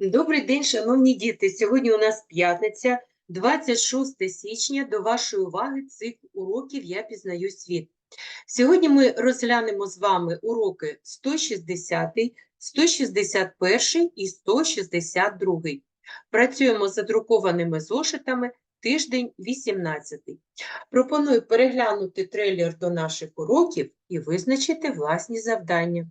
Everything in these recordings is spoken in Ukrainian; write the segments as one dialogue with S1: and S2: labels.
S1: Добрий день, шановні діти. Сьогодні у нас п'ятниця, 26 січня. До вашої уваги цикл уроків Я пізнаю світ. Сьогодні ми розглянемо з вами уроки 160, 161 і 162. Працюємо з задрукованими зошитами тиждень 18. Пропоную переглянути трейлер до наших уроків і визначити власні завдання.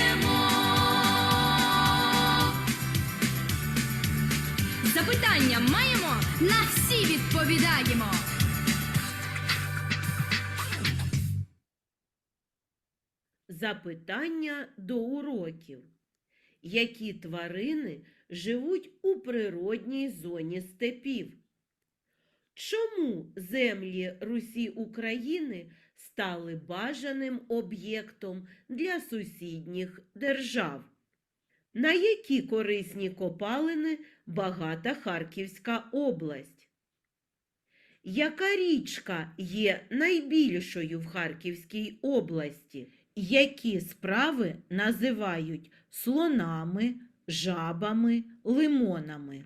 S2: Запитання маємо, на всі відповідаємо.
S3: Запитання до уроків. Які тварини живуть у природній зоні степів? Чому землі Русі України стали бажаним об'єктом для сусідніх держав? На які корисні копалини багата Харківська область? Яка річка є найбільшою в Харківській області? Які справи називають слонами, жабами, лимонами?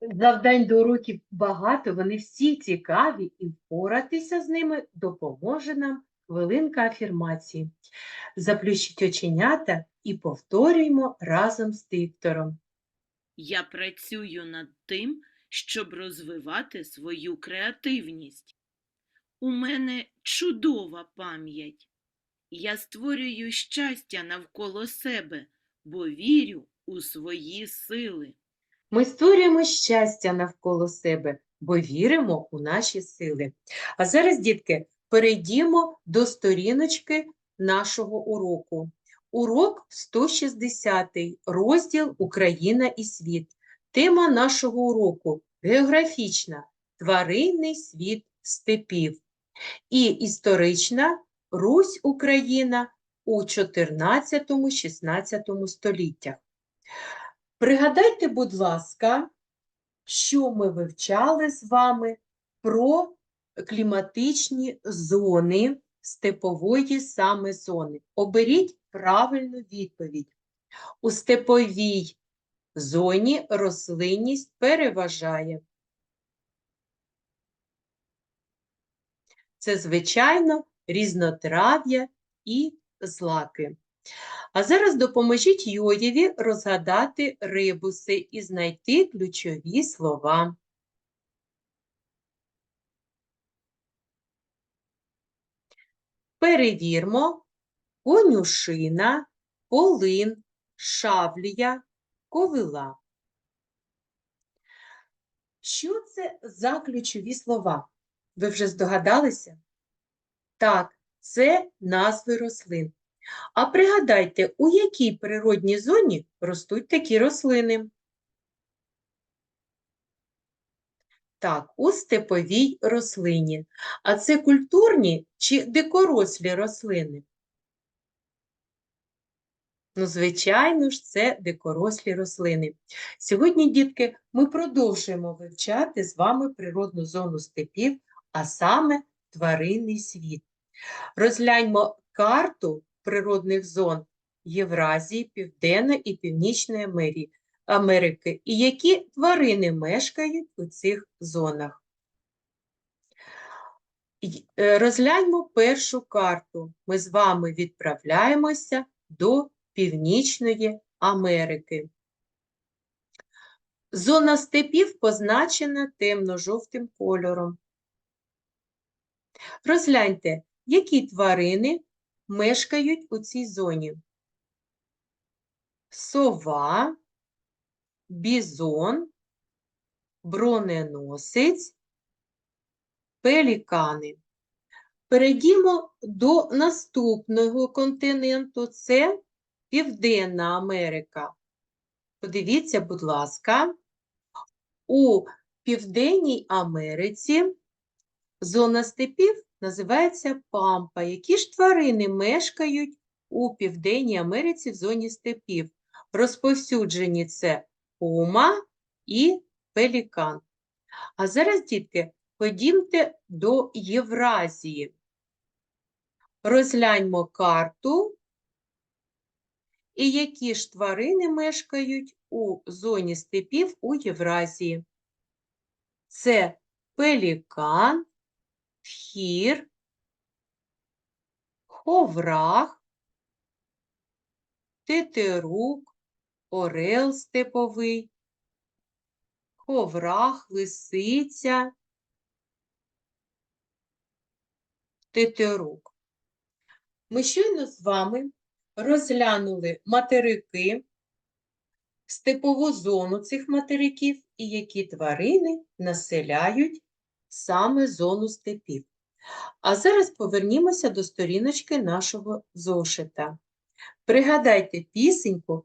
S1: Завдань до уроків багато, вони всі цікаві, і впоратися з ними допоможе нам хвилинка афірмації. Заплющіть оченята і повторюємо разом з диктором.
S4: Я працюю над тим, щоб розвивати свою креативність. У мене чудова пам'ять. Я створюю щастя навколо себе, бо вірю у свої сили.
S1: Ми створюємо щастя навколо себе, бо віримо у наші сили. А зараз, дітки, перейдімо до сторіночки нашого уроку. Урок 160, розділ Україна і світ. Тема нашого уроку географічна тваринний світ степів і історична Русь Україна у 14-16 століттях. Пригадайте, будь ласка, що ми вивчали з вами про кліматичні зони степової саме зони. Оберіть правильну відповідь. У степовій зоні рослинність переважає. Це, звичайно, різнотрав'я і злаки. А зараз допоможіть Йоєві розгадати рибуси і знайти ключові слова. Перевірмо конюшина, полин, шавлія, ковила. Що це за ключові слова? Ви вже здогадалися? Так, це назви рослин. А пригадайте, у якій природній зоні ростуть такі рослини? Так, у степовій рослині. А це культурні чи дикорослі рослини? Ну, звичайно ж, це дикорослі рослини. Сьогодні, дітки, ми продовжуємо вивчати з вами природну зону степів, а саме тваринний світ. Розгляньмо карту природних зон Євразії, Південної і Північної Амері- Америки і які тварини мешкають у цих зонах. Е, Розгляньмо першу карту. Ми з вами відправляємося до Північної Америки. Зона степів позначена темно-жовтим кольором. Розгляньте, які тварини мешкають у цій зоні. Сова, бізон, броненосець пелікани. Перейдімо до наступного континенту це Південна Америка. Подивіться, будь ласка, у Південній Америці зона степів називається пампа. Які ж тварини мешкають у Південній Америці в зоні степів? Розповсюджені це пума і пелікан. А зараз, дітки, ходімте до Євразії. Розгляньмо карту. І які ж тварини мешкають у зоні степів у Євразії? Це пелікан, хір, ховрах, тетерук, орел степовий, ховрах, лисиця, тетерук. Ми щойно з вами розглянули материки, степову зону цих материків і які тварини населяють саме зону степів. А зараз повернімося до сторіночки нашого зошита. Пригадайте пісеньку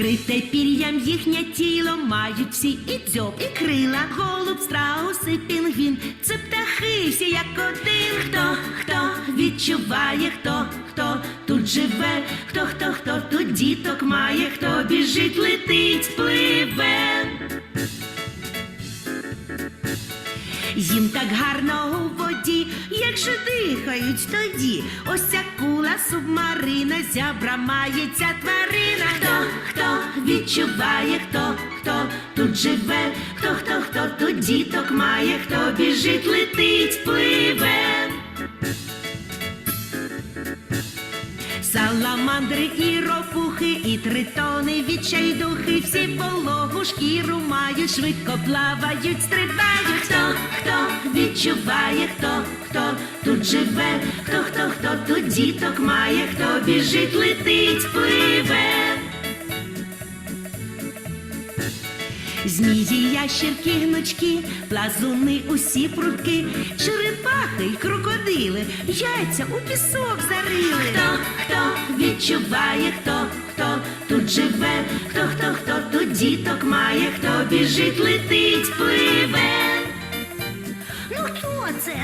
S5: Вкрите пір'ям їхнє тіло мають всі і дзьоб, і крила, голуб, страус і пінгвін. Це птахи всі як один. Хто, хто відчуває, хто, хто тут живе, хто, хто, хто тут діток має, хто біжить, летить, пливе. Їм так гарно у воді, як же дихають тоді. Ось ця кула субмарина, зябра мається тварина. Хто, хто відчуває, хто, хто тут живе, хто, хто, хто тут діток має, хто біжить, летить, пливе. Саламандри і ропухи, і тритони, відчайдухи, всі пологу шкіру мають, швидко плавають, стрибають. Хто, хто відчуває, хто, хто тут живе, хто, хто, хто тут діток має, хто біжить, летить, пливе. Змії, ящерки, гнучки, плазуни, усі прутки, черепахи й крокодили, яйця у пісок зарили. Хто, хто відчуває, хто, хто тут живе, хто, хто, хто тут діток має, хто біжить, летить, пливе. Ну хто це?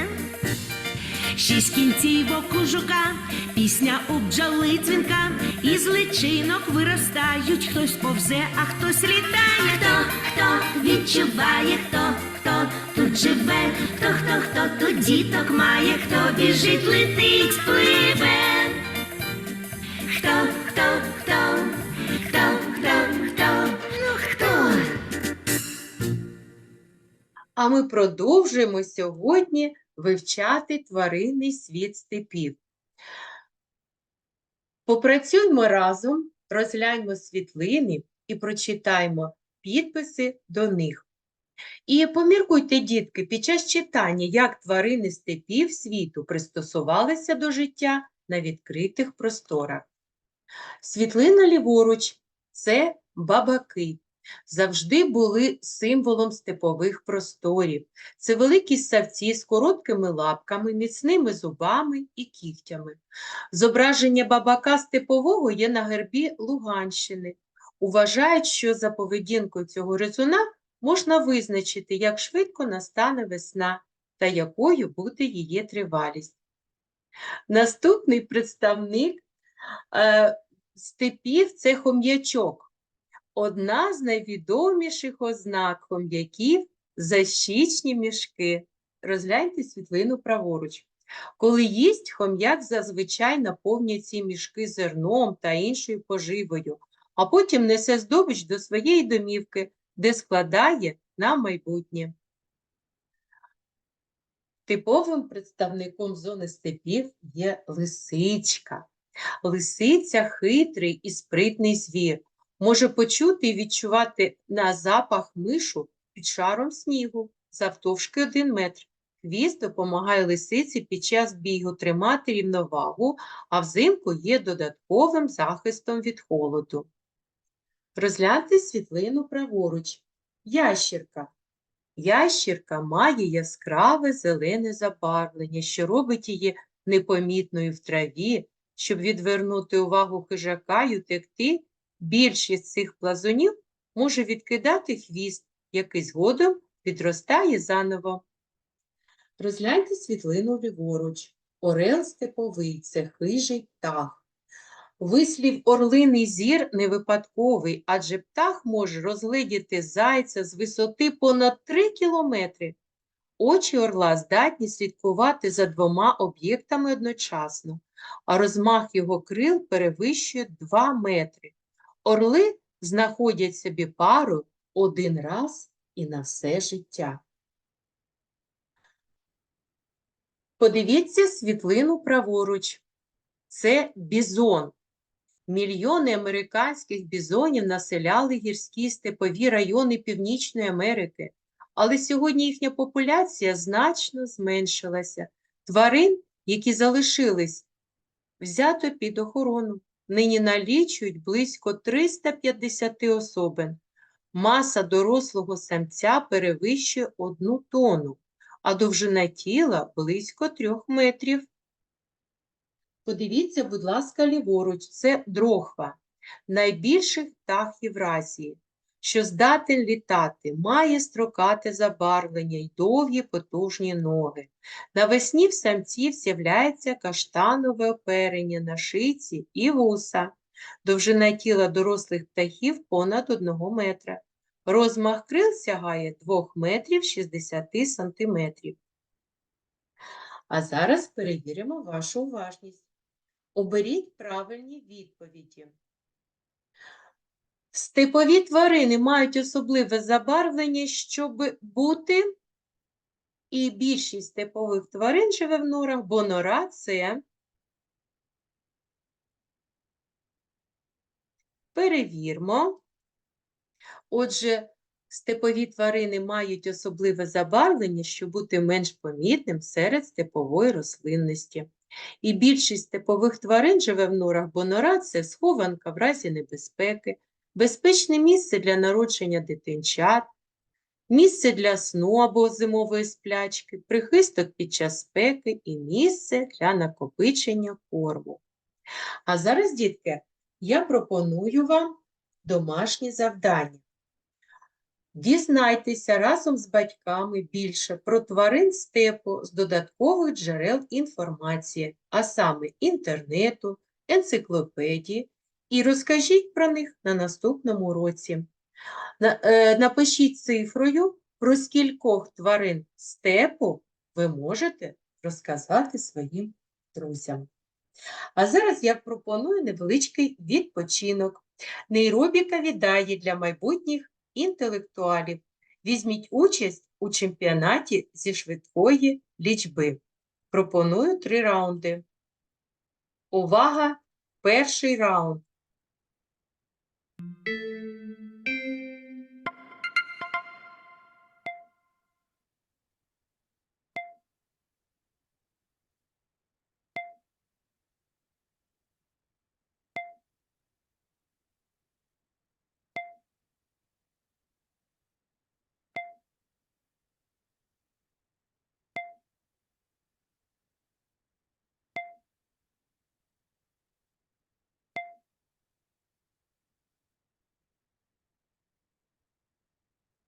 S5: Шість кінцівок у жука, пісня у бджоли дзвінка, із личинок виростають, хтось повзе, а хтось літає. Хто, хто відчуває, хто, хто тут живе, хто, хто, хто тут діток має, хто біжить, летить, пливе. Хто, хто, хто, хто, хто, хто, ну хто?
S1: А ми продовжуємо сьогодні вивчати тваринний світ степів. Попрацюймо разом, розгляньмо світлини і прочитаймо підписи до них. І поміркуйте, дітки, під час читання, як тварини степів світу пристосувалися до життя на відкритих просторах. Світлина ліворуч – це бабаки. Завжди були символом степових просторів. Це великі ссавці з короткими лапками, міцними зубами і кігтями. Зображення бабака степового є на гербі Луганщини. Вважають, що за поведінкою цього гризуна можна визначити, як швидко настане весна та якою буде її тривалість. Наступний представник е, степів це хом'ячок. Одна з найвідоміших ознак хом'яків – защічні мішки. Розгляньте світлину праворуч. Коли їсть, хом'як зазвичай наповнює ці мішки зерном та іншою поживою, а потім несе здобич до своєї домівки, де складає на майбутнє. Типовим представником зони степів є лисичка. Лисиця хитрий і спритний звір. Може почути і відчувати на запах мишу під шаром снігу завтовшки один метр. Хвіст допомагає лисиці під час бігу тримати рівновагу, а взимку є додатковим захистом від холоду. Розгляньте світлину праворуч. Ящірка. Ящірка має яскраве зелене забарвлення, що робить її непомітною в траві. Щоб відвернути увагу хижака й утекти, більшість цих плазунів може відкидати хвіст, який згодом відростає заново. Розгляньте світлину ліворуч. Орел степовий – це хижий птах. Вислів орлиний зір не випадковий, адже птах може розгледіти зайця з висоти понад 3 кілометри. Очі орла здатні слідкувати за двома об'єктами одночасно, а розмах його крил перевищує 2 метри. Орли знаходять собі пару один раз і на все життя. Подивіться світлину праворуч. Це бізон. Мільйони американських бізонів населяли гірські степові райони Північної Америки, але сьогодні їхня популяція значно зменшилася. Тварин, які залишились, взято під охорону. Нині налічують близько 350 особин. Маса дорослого самця перевищує одну тонну, а довжина тіла близько трьох метрів. Подивіться, будь ласка, ліворуч, це дрохва, найбільших птах Євразії, що здатен літати, має строкате забарвлення й довгі потужні ноги. Навесні в самців з'являється каштанове оперення на шиці і вуса. Довжина тіла дорослих птахів понад 1 метра. Розмах крил сягає 2 метрів 60 сантиметрів. А зараз перевіримо вашу уважність. Оберіть правильні відповіді. Степові тварини мають особливе забарвлення, щоб бути, і більшість степових тварин живе в норах, бо нора це перевірмо. Отже, степові тварини мають особливе забарвлення, щоб бути менш помітним серед степової рослинності. І більшість степових тварин живе в норах, бо нора – це схованка в разі небезпеки, безпечне місце для народження дитинчат, місце для сну або зимової сплячки, прихисток під час спеки і місце для накопичення корму. А зараз, дітки, я пропоную вам домашні завдання. Дізнайтеся разом з батьками більше про тварин степу з додаткових джерел інформації, а саме інтернету, енциклопедії, і розкажіть про них на наступному уроці. Е, Напишіть цифрою, про скількох тварин степу ви можете розказати своїм друзям. А зараз я пропоную невеличкий відпочинок. Нейробіка віддає для майбутніх інтелектуалів. Візьміть участь у чемпіонаті зі швидкої лічби. Пропоную три раунди. Увага! Перший раунд.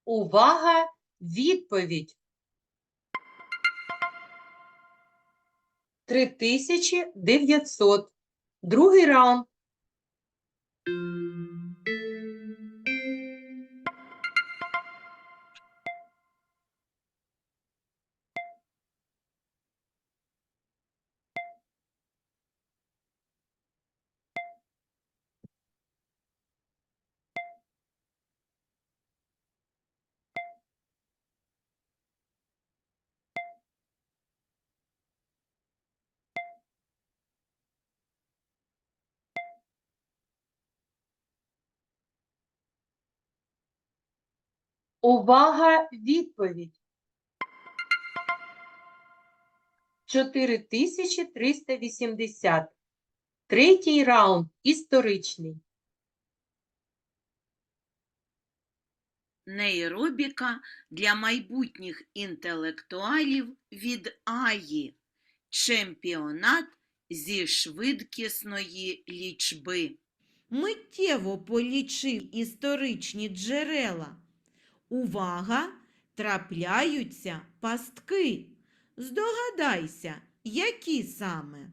S1: Увага! Відповідь. 3900. Другий раунд. Увага, відповідь. 4380. Третій раунд історичний.
S4: Нейробіка для майбутніх інтелектуалів від Аї. Чемпіонат зі швидкісної лічби.
S3: Миттєво полічив історичні джерела. Увага! Трапляються пастки. Здогадайся, які саме?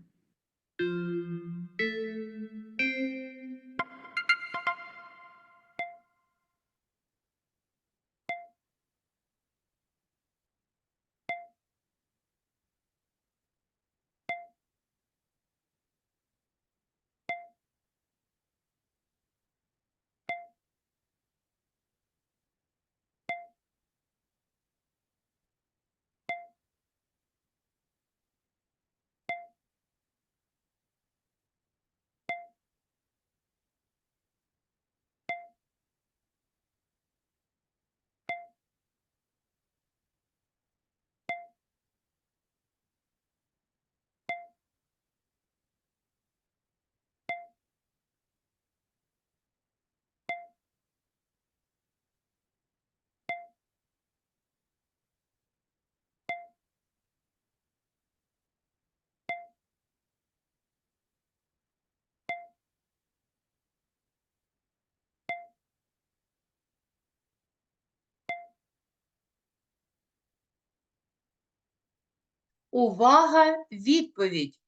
S1: Увага, відповідь.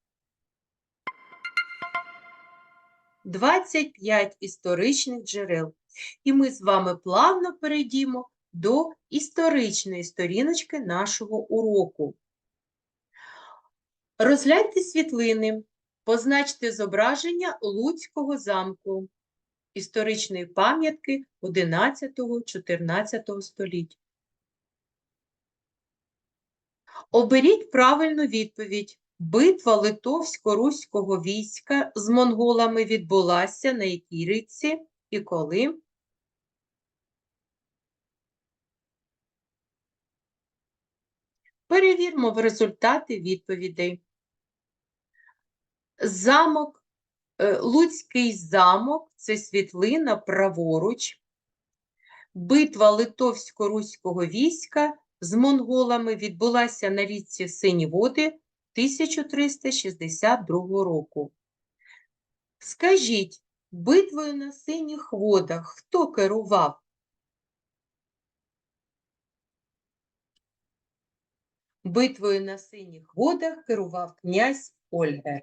S1: 25 історичних джерел. І ми з вами плавно перейдімо до історичної сторіночки нашого уроку. Розгляньте світлини, позначте зображення Луцького замку, історичної пам'ятки 11-14 століть. Оберіть правильну відповідь. Битва литовсько-руського війська з монголами відбулася на якій річці і коли? Перевірмо в результати відповідей. Замок, е, Луцький замок це світлина праворуч. Битва литовсько-руського війська з монголами відбулася на річці Сині Води 1362 року. Скажіть, битвою на синіх водах хто керував? Битвою на синіх водах керував князь Ольгер.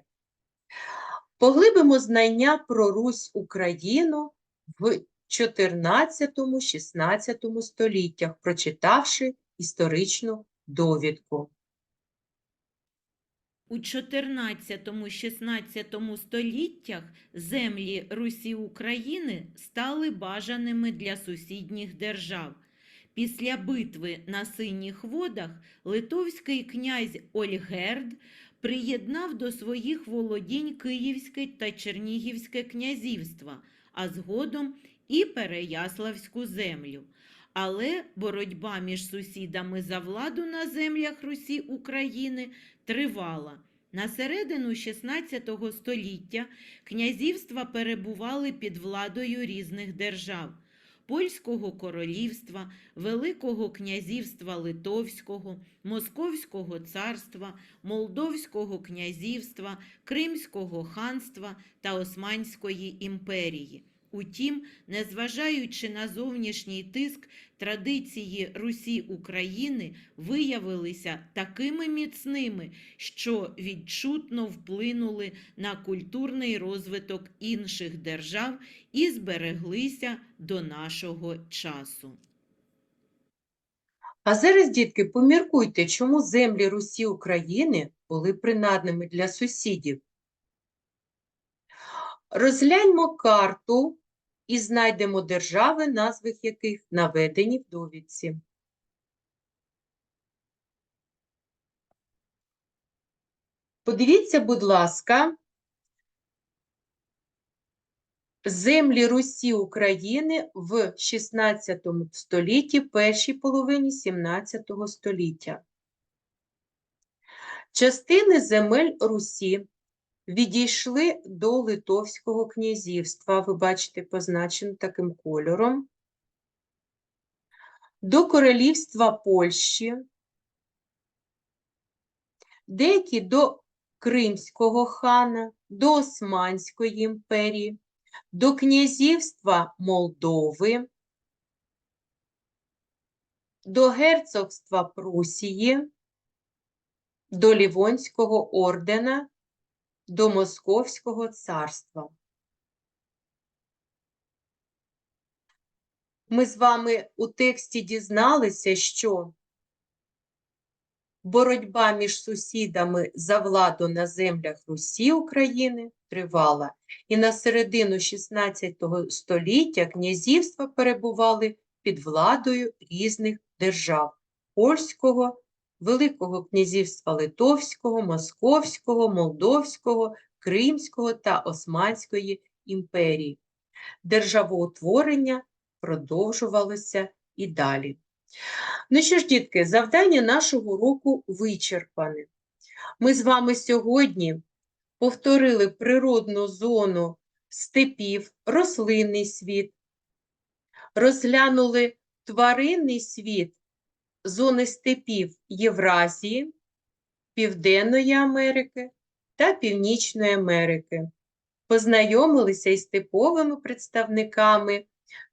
S1: Поглибимо знання про Русь Україну в 14-16 століттях, прочитавши історичну довідку.
S3: У 14-16 століттях землі Русі України стали бажаними для сусідніх держав. Після битви на Синіх водах литовський князь Ольгерд приєднав до своїх володінь Київське та Чернігівське князівства, а згодом і Переяславську землю. Але боротьба між сусідами за владу на землях Русі України тривала. На середину XVI століття князівства перебували під владою різних держав Польського королівства, Великого князівства Литовського, Московського царства, Молдовського князівства, Кримського ханства та Османської імперії. Утім, незважаючи на зовнішній тиск, традиції Русі України виявилися такими міцними, що відчутно вплинули на культурний розвиток інших держав і збереглися до нашого часу.
S1: А зараз, дітки, поміркуйте, чому землі Русі України були принадними для сусідів. Розгляньмо карту і знайдемо держави, назви яких наведені в довідці. Подивіться, будь ласка, землі Русі України в 16 столітті, першій половині 17 століття. Частини земель Русі відійшли до Литовського князівства, ви бачите, позначено таким кольором, до Королівства Польщі, деякі до Кримського хана, до Османської імперії, до князівства Молдови, до герцогства Прусії, до Лівонського ордена, до Московського царства. Ми з вами у тексті дізналися, що боротьба між сусідами за владу на землях Русі України тривала, і на середину 16 століття князівства перебували під владою різних держав польського, Великого князівства Литовського, Московського, Молдовського, Кримського та Османської імперії. Державоутворення продовжувалося і далі. Ну що ж, дітки, завдання нашого уроку вичерпане. Ми з вами сьогодні повторили природну зону степів, рослинний світ, розглянули тваринний світ зони степів Євразії, Південної Америки та Північної Америки. Познайомилися із типовими представниками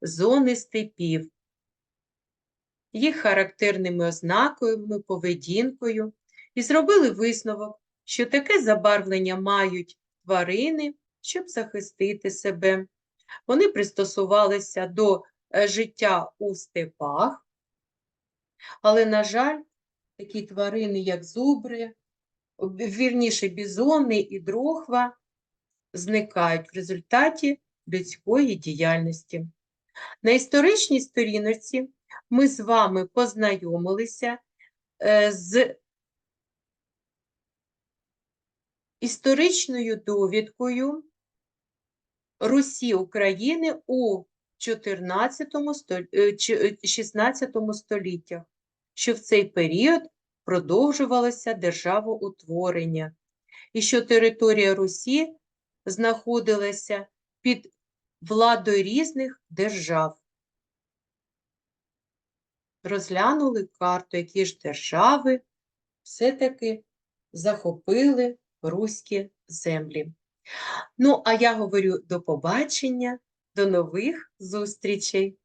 S1: зони степів, їх характерними ознаками, поведінкою, і зробили висновок, що таке забарвлення мають тварини, щоб захистити себе. Вони пристосувалися до е, життя у степах, але, на жаль, такі тварини, як зубри, вірніше бізони і дрохва, зникають в результаті людської діяльності. На історичній сторіночці ми з вами познайомилися е, з історичною довідкою Русі України у 14 сто- е, чи- е, 16 століттях, що в цей період продовжувалося державоутворення, і що територія Русі знаходилася під владою різних держав. Розглянули карту, які ж держави все-таки захопили руські землі. Ну, а я говорю до побачення, до нових зустрічей!